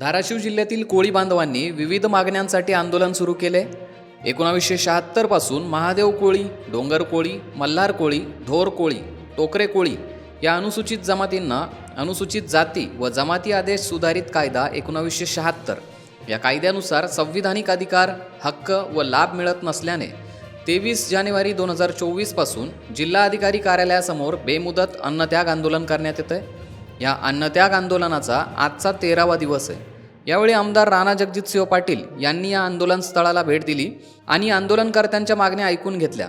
धाराशिव जिल्ह्यातील कोळी बांधवांनी विविध मागण्यांसाठी आंदोलन सुरू केले. एकोणावीसशे शहात्तरपासून महादेव कोळी डोंगर कोळी मल्हार कोळी ढोर कोळी टोकरे कोळी या अनुसूचित जमातींना अनुसूचित जाती व जमाती आदेश सुधारित कायदा एकोणावीसशे शहात्तर. या कायद्यानुसार संविधानिक अधिकार हक्क व लाभ मिळत नसल्याने तेवीस जानेवारी दोन हजार चोवीसपासून जिल्हा अधिकारी कार्यालयासमोर बेमुदत अन्नत्याग आंदोलन करण्यात येतं आहे या अन्नत्याग आंदोलनाचा आजचा तेरावा दिवस आहे. यावेळी आमदार राणा जगजितसिंह पाटील यांनी या आंदोलन स्थळाला भेट दिली आणि आंदोलनकर्त्यांच्या मागण्या ऐकून घेतल्या.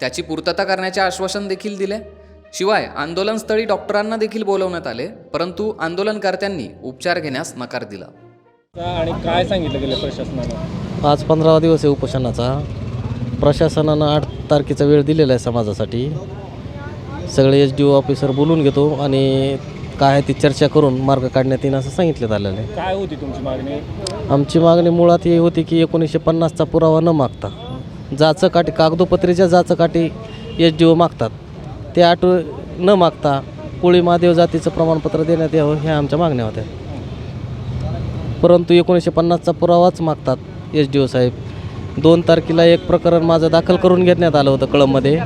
त्याची पूर्तता करण्याचे आश्वासन देखील दिले. शिवाय आंदोलनस्थळी डॉक्टरांना देखील बोलवण्यात आले परंतु आंदोलनकर्त्यांनी उपचार घेण्यास नकार दिला. आणि काय सांगितलं गेलं प्रशासनानं? आज पंधरावा दिवस आहे उपोषणाचा. प्रशासनानं आठ तारखेचा वेळ दिलेला आहे समाजासाठी. सगळे एच डी ओ ऑफिसर बोलून घेतो आणि काय आहे ती चर्चा करून मार्ग काढण्यात येईल असं सांगितलं आलेलं आहे काय होती तुमची मागणी? आमची मागणी मुळात ही होती की एकोणीसशे पन्नासचा पुरावा न मागता जाचं काठी कागदोपत्रीच्या जाचं काठी एच डी ओ मागतात. ते आठ न मागता कोळी महादेव जातीचं प्रमाणपत्र देण्यात यावं ह्या आमच्या मागण्या होत्या. परंतु एकोणीसशे पन्नासचा पुरावाच मागतात एच डी ओ साहेब. दोन तारखेला एक प्रकरण माझं दाखल करून घेण्यात आलं होतं कळममध्ये.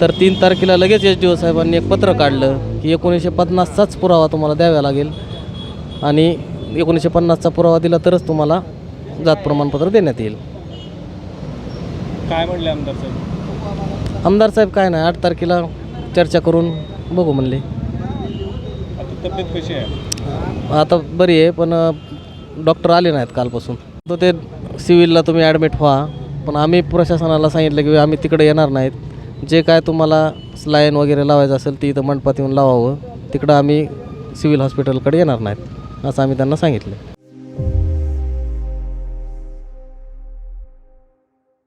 तर तीन तारखेला लगेच एच डी ओ साहेबांनी एक पत्र काढलं की एकोणीसशे पन्नासचाच पुरावा तुम्हाला द्यावा लागेल. आणि एकोणीसशे पन्नासचा पुरावा दिला तरच तुम्हाला जात प्रमाणपत्र देण्यात येईल. काय म्हणले आमदार साहेब? आमदार साहेब काय नाही आठ तारखेला चर्चा करून बघू म्हणले. आता तब्येत कशी आहे? आता बरी आहे पण डॉक्टर आले नाहीत कालपासून. तर ते सिव्हिलला तुम्ही ॲडमिट व्हा. पण आम्ही प्रशासनाला सांगितलं की आम्ही तिकडे येणार नाहीत. जे काय तुम्हाला स्लाईन वगैरे लावायचं असेल ती इथं मंडपात येऊन लावावं. तिकडं आम्ही सिव्हिल हॉस्पिटलकडे येणार नाहीत असं आम्ही त्यांना सांगितलं.